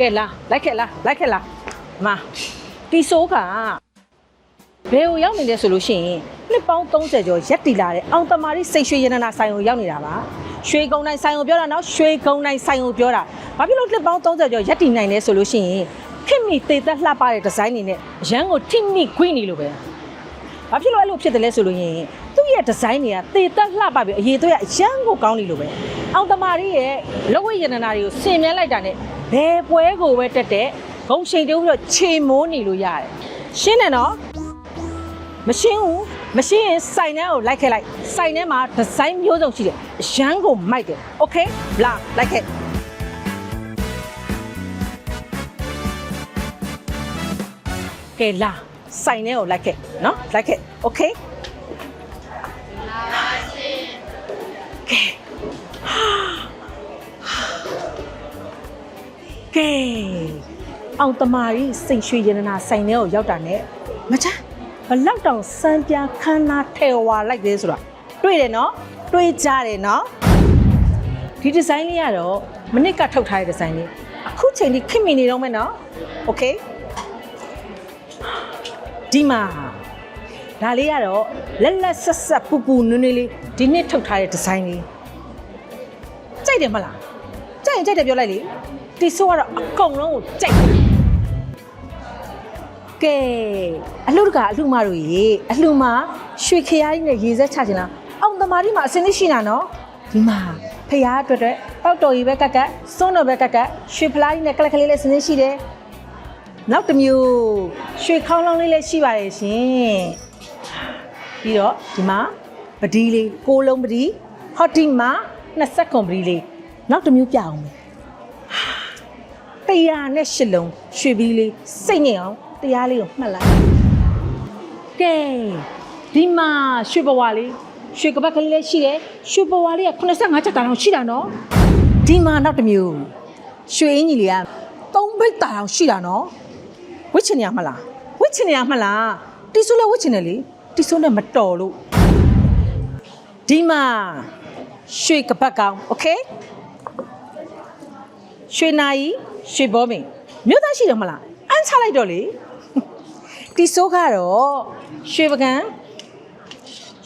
ကဲလာလိုက်ခဲ့လားလိုက်ခဲ့လားမတီဆိုးကဘယ်ကိုရောက်နေလဲဆိုလို့ရှိရင်နှစ်ပေါင်း30ကျော်ရက်တီလာတဲ့အောင်တမာရီစိတ်ရွှေရတနာဆိုင်ကိုရောက်နေတာပါရွှေကုန်းတိုင်းဆိုင်ကိုပြောတာနော်ရွှေကုန်းတိုင်းဆိုင်ကိုပြောတာဘာဖြစ်လို့နှစ်ပေါင်း30ကျော်ရက်တီနိုင်လဲဆိုလို့ရှိရင်ခင်မီတေသက်လှပတဲ့ဒီဇိုင်းတွေနဲ့ရန်ကိုထိမိခွင်းနေလို့ပဲ။ဘာဖြစ်လို့အဲ့လိုဖြစ်တယ်လဲဆိုလို့ရင်သူ့ရဲ့ဒီဇိုင်းတွေကတေတက်လှပပြီးအရေးသွေးကအရန်ကိုကောင်းနေလို့ပဲ။အောင်တမာရီရဲ့လက်ဝဲရတနာတွေကိုဆင်မြန်းလိုက်တာနဲ့ ဘယ်ပွဲကိုပဲတက်တဲ့ဂုံရှိန်တုံးပြီးတော့ခြေမိုးနေလို့ရတယ်။ရှင်းတယ်နော်။မရှင်းဘူးမရှင်းရင်စိုင်ထဲကိုလိုက်ခဲ့လိုက်စိုင်ထဲမှာဒီဇိုင်းမျိုးစုံရှိတယ်အရန်ကိုမိုက်တယ်โอเคလာလိုက်ခဲ့ကဲလာစိုင်ထဲကိုလိုက်ခဲ့နော်လိုက်ခဲ့โอเคကဲ ကဲအောင်တမာရီစိတ်ရွှေရတနာစိုင်ထဲကိုရောက်တာ ਨੇ မချမ်းဘလောက်တောင်စမ်းပြားခမ်းနားထဲဝါလိုက်သေးဆိုတာတွေ့တယ်နော်တွေ့ကြတယ်နော်ဒီဒီဇိုင်းလေးကတော့မနစ်ကထုတ်ထားတဲ့ဒီဇိုင်းလေးအခုချိန်ထိခင်မီနေတော့မယ်နော်โอเค ဒီမှာဒါလေးကတော့လက်လက်ဆက်ဆက်ပူပူနွေးနွေးလေးဒီနှစ်ထုတ်ထားတဲ့ဒီဇိုင်းလေးကြိုက်တယ်မလားကြိုက်ရင်ကြိုက်တယ်ပြောလိုက်လေ ဒီဆိုကတော့အကုန်လုံးကိုကြိုက်တယ်ကဲအလှတကအလှမတို့ရေအလှမရွှေခရားကြီးနဲ့ရေစက်ချခြင်းလားအောင်သမားကြီးမှာအစင်းလေးရှိတာနော်ဒီမှာဖရားအတွက်အတွက်ပေါက်တော်ကြီးပဲကက်ကက်စွန်းတော်ပဲကက်ကက်ရွှေဖလားကြီးနဲ့ကလက်ကလေးလေးစင်းလေးရှိတယ်နောက်တစ်မျိုးရွှေခေါင်းလောင်းလေးလည်းရှိပါတယ်ရှင်ပြီးတော့ဒီမှာပဒီလေးကိုလုံးပဒီဟော့တီမှာ20ကွန်ပဒီလေးနောက်တစ်မျိုးပြအောင်မယ် တရားနဲ့ရှစ်လုံးရွှေပီးလေးစိတ်ငြိမ်အောင်တရားလေးကိုမှတ်လိုက်ကဲဒီမှာရွှေဘဝလေးရွှေကပတ်ကလေးလည်းရှိတယ်ရွှေဘဝလေးက85ချက်တာအောင်ရှိတာနော်ဒီမှာနောက်တစ်မျိုးရွှေအင်ကြီးလေးက3ဘိတ်တာအောင်ရှိတာနော် ဝစ်ချင်ရမလားဝစ်ချင်ရမလားတီဆိုလည်းဝစ်ချင်တယ်လေတီဆိုနဲ့မတော်လို့ဒီမှာရွှေကပတ်ကောင်โอเคရွှေနာရီ ရွှေဘောမင်းမြို့သားရှိတယ်မလားအန်းချလိုက်တော့လေတီဆိုကတော့ရွှေပကံ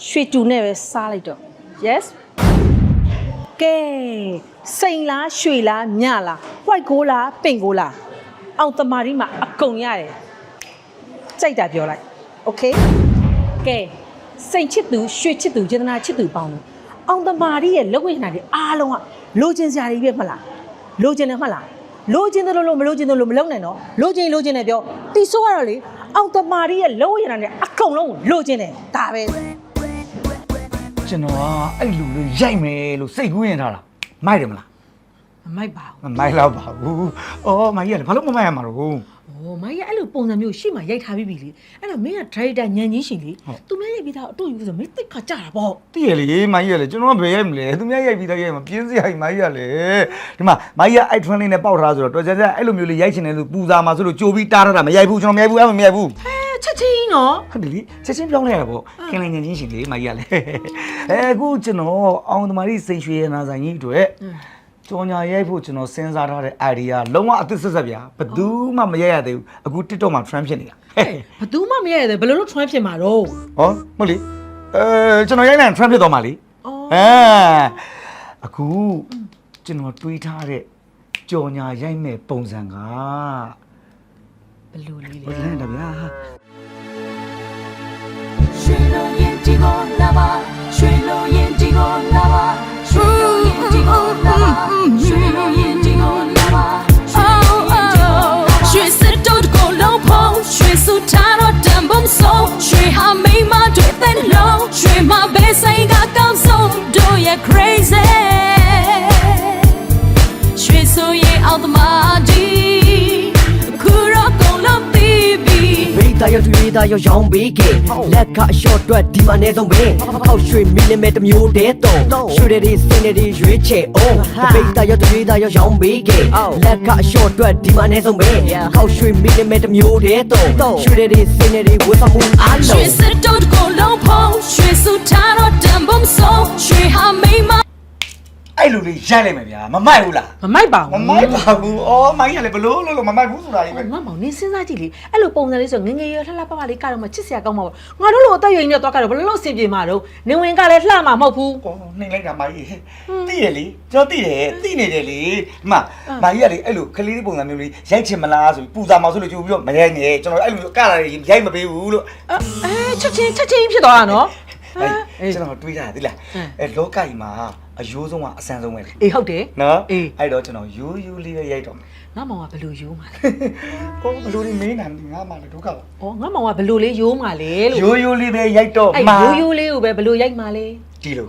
ရွှေတူနဲ့ပဲစားလိုက်တော့ yes ကဲစိန်လားရွှေလားမြလား white ကိုလားပင်ကိုလားအောင်တမာရီမှာအကုန်ရတယ်ကြိုက်တာပြောလိုက် okay ကဲစိန်ချစ်သူရွှေချစ်သူចេတနာချစ်သူပေါင်းလို့အောင်တမာရီရဲ့လက်ဝဲနာတွေအားလုံးကလိုချင်စရာတွေပဲမလားလိုချင်တယ်မလား လိုချင်တယ်လို့လို့မလိုချင်တယ်လို့မလုံးနဲ့နော်လိုချင်လိုချင်တယ်ပြောတီဆိုးကတော့လေအောင်တမာရီရဲ့လက်ဝဲနာတွေအကုန်လုံးကိုလိုချင်တယ်ဒါပဲကျွန်တော်ကအဲ့လူလေးရိုက်မယ်လို့စိတ်ကူးရင်ထားတာမိုက်တယ်မလားမမိုက်ပါဘူးမမိုက်တော့ပါဘူးအော်မိုက်ရတယ်ဘာလို့မမိုက်ရမှာတော့။ အော်မိုင်းရအဲ့လိုပုံစံမျိုးရှေ့မှာရိုက်ထားပြီးပြီလေ။အဲ့တော့မင်းကဒရိုက်တာညံကြီးရှင်လေ။သူများရိုက်ပြီးသားအတူယူဆိုမင်းတိတ်ခါကြတာပေါ့တည့်ရလေမိုက်ရလေကျွန်တော်ကဘယ်ရိုက်မလဲသူများရိုက်ပြီးသားရိုက်မှာပြင်းစရာကြီးမိုက်ရလေဒီမှာမိုက်ရအဲ့ထွန်းလေးနဲ့ပေါက်ထားဆိုတော့တော်ကြကြအဲ့လိုမျိုးလေးရိုက်ချင်တယ်လို့ပူစာမှာဆိုလို့ကြိုပြီးတားထားတာမရိုက်ဘူးကျွန်တော်မရိုက်ဘူးအဲ့မရိုက်ဘူး။အဲချက်ချင်းနော်ဟုတ်တယ်လေချက်ချင်းပြောင်းလိုက်ရပေါ့ခင်လိုက်ညင်ချင်းရှင်လေမိုက်ရလေအဲအခုကျွန်တော်အောင်သမားကြီးစိန်ရွှေရနာဆိုင်ကြီးအတွက် ကြော်ညာရိုက်ဖို့ကျွန်တော်စဉ်းစားထားတဲ့ idea လုံးဝအသစ်ဆက်ဆက်ဗျာဘယ်သူမှမရိုက်ရသေးဘူးအခု TikTok မှာ trend ဖြစ်နေတာဟဲ့။ဘသူမှမရိုက်ရတယ်ဘယ်လိုလုပ်ထွန်းဖြစ်မှာတော့ဟောမဟုတ်လေအဲကျွန်တော်ရိုက်နိုင် trend ဖြစ်သွားမှာလေ။အော် အဲအခုကျွန်တော်တွေးထားတဲ့ကြော်ညာရိုက်မဲ့ပုံစံကဘယ်လိုလေးဘယ်လဲလဲဗျာရွှေလိုရင်ဒီကိုလာပါရွှေလိုရင်ဒီကို crazy ရွှေဆိုရင်အောက်သမား သားရောက်တွေ့သားရောက်ရောင်းပေးခဲ့လက်ကရှော့တွက်ဒီမှာနေဆုံးပဲခောက်ရွှေမီလီမီတာမျိုးတည်းတော့ရွှေတွေစင်းတွေရွေးချယ်အောင်မိသားရောက်တွေ့သားရောက်ရောင်းပေးခဲ့လက်ကရှော့တွက်ဒီမှာနေဆုံးပဲခောက်ရွှေမီလီမီတာမျိုးတည်းတော့ရွှေတွေစင်းတွေဝတ်ဆောင်မှုအားရွှေလုံးစစ်တော့ကိုလုံးဖို့ရွှေစုထားတော့တန်ပုံဆုံးရွှေဟာမိမ အဲ့လိုလေးရိုက်လိုက်မယ်ဗျာမမိုက်ဘူးလားမမိုက်ပါဘူးမမိုက်ပါဘူးအော်မိုင်းရလေဘလို့လို့လို့မမိုက်ဘူးဆိုတာကြီးပဲငါမောင်နင်းစဉ်းစားကြည့်လေအဲ့လိုပုံစံလေးဆိုငငယ်ရလှလှပပလေးကတော့မှချစ်စရာကောင်းမှာပေါ့ငါတို့လိုအသက်ရွယ်နေတော့ကတော့ဘယ်လိုလုပ်ဆင်ပြေမှာတော့နေဝင်ကလည်းလှမှာမဟုတ်ဘူးအော်နှိမ့်လိုက်တာမိုင်းကြီးသိရလေကျွန်တော်သိတယ်သိနေတယ်လေဒီမှာမိုင်းကြီးကလေအဲ့လိုကလေးလေးပုံစံမျိုးလေးရိုက်ချင်မလားဆိုပြီးပူစာမောင်ဆိုလို့ကြိုပြီးတော့မရိုက်နဲ့ကျွန်တော်အဲ့လိုကလာတယ်ရိုက်မပေးဘူးလို့ အဲချက်ချင်းချက်ချင်းဖြစ်သွားတာနော် အဲ့ကျွန်တော်တွေးတာသိလားအဲ့လောကကြီးမှာအယိုးဆုံးကအဆန်းဆုံးပဲလေအေးဟုတ်တယ်နော်အေးအဲ့တော့ကျွန်တော်ယူယူလေးပဲရိုက်တော့မယ်ငါမောင်ကဘယ်လိုယူမှာလဲဟိုဘလူတွေမင်းနိုင်ငါမှလည်းဒုက္ခပါဩငါမောင်ကဘယ်လိုလေးယူမှာလဲလို့ယူယူလေးပဲရိုက်တော့အဲ့မှာရိုးရိုးလေးကိုပဲဘယ်လိုရိုက်မှာလဲဒီလို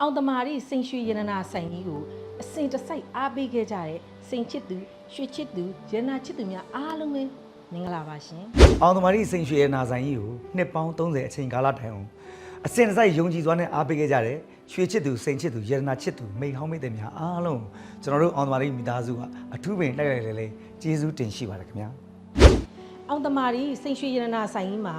အောင်တမာရီစိန်ရွှေရတနာဆိုင်ကြီးကိုအစင်တစိုက်အားပေးခဲ့ကြတဲ့စိန်ချစ်သူရွှေချစ်သူရတနာချစ်သူများအားလုံးပဲမင်္ဂလာပါရှင်အောင်သမารီစိန်ရွှေရနာဆိုင်ကြီးကိုနှစ်ပေါင်း30အချိန်ကာလတိုင်အောင် အစင်တစိုက်ယုံကြည်စွာနဲ့အားပေးခဲ့ကြတယ်ရွှေချစ်သူစိန်ချစ်သူရတနာချစ်သူမိန်ဟောင်းမိတ်တွေများအားလုံးကျွန်တော်တို့အောင်သမารီမိသားစုကအထူးပင်လိုက်လိုက်လေလေကျေးဇူးတင်ရှိပါတယ်ခင်ဗျာအောင်တမာရီစိန်ရွှေရတနာဆိုင်ကြီးမှာ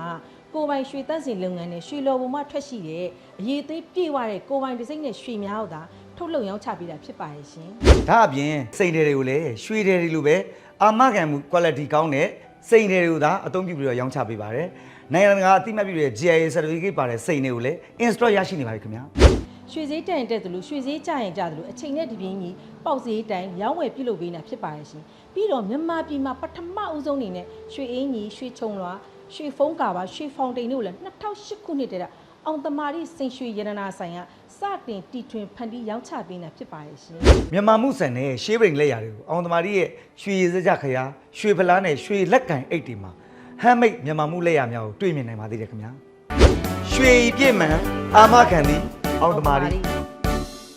ကိုယ်ပိုင်ရွှေသက်စင်လုပ်ငန်းနဲ့ရွှေလော်ပေါ်မှာထွက်ရှိတဲ့အရေးသေးပြေဝတဲ့ကိုယ်ပိုင်ဒီဇိုင်းနဲ့ရွှေများကိုသာထုတ်လုပ်ရောင်းချပေးတာဖြစ်ပါရဲ့ရှင်ဒါအပြင်စိန်တွေကိုလည်းရွှေတွေလိုပဲအာမခံမှု quality ကောင်းတဲ့စိန်တွေကိုသာအသုံးပြုပြီးတော့ရောင်းချပေးပါတယ် နိုင်ငံတကာအသိအမှတ်ပြုတဲ့ GIA certificate ပါတဲ့စိန်တွေကိုလည်း install ရရှိနေပါတယ်ခင်ဗျာရွှေစည်းတန်တက်တယ်လို့ရွှေစည်းကြရင်ကြတယ်လို့အချိန်နဲ့ဒီပြင်းကြီးပေါက်စည်းတိုင်ရောင်းဝယ်ပြုလုပ်ပေးနေတာဖြစ်ပါရဲ့ရှင်ပြီးတော့မြန်မာပြည်မှာပထမအဦးဆုံးအနေနဲ့ရွှေအင်းကြီးရွှေချုံလွာရွှေဖုံးကာပါရွှေဖောင်တိန်တို့လည်း2008ခုနှစ်တည်းကအောင်တမာရီစိန်ရွှေရတနာဆိုင်ကစတင်တီထွင်ဖန်တီးရောင်းချပေးနေတာဖြစ်ပါရဲ့ရှင်မြန်မာမှုဆန်နဲ့ရှေးပရင်လက်ရာတွေကိုအောင်သမารီရဲ့ရွှေရည်စကြခရာရွှေဖလားနဲ့ရွှေလက်ကင်အိတ်တွေမှာ ဟမ်းမိတ်မြန်မာမှုလက်ရာများကိုတွေ့မြင်နိုင်ပါသေးတယ်ခင်ဗျာရွှေပြည့်မှန်အာမခံသည်အောင်သမารီ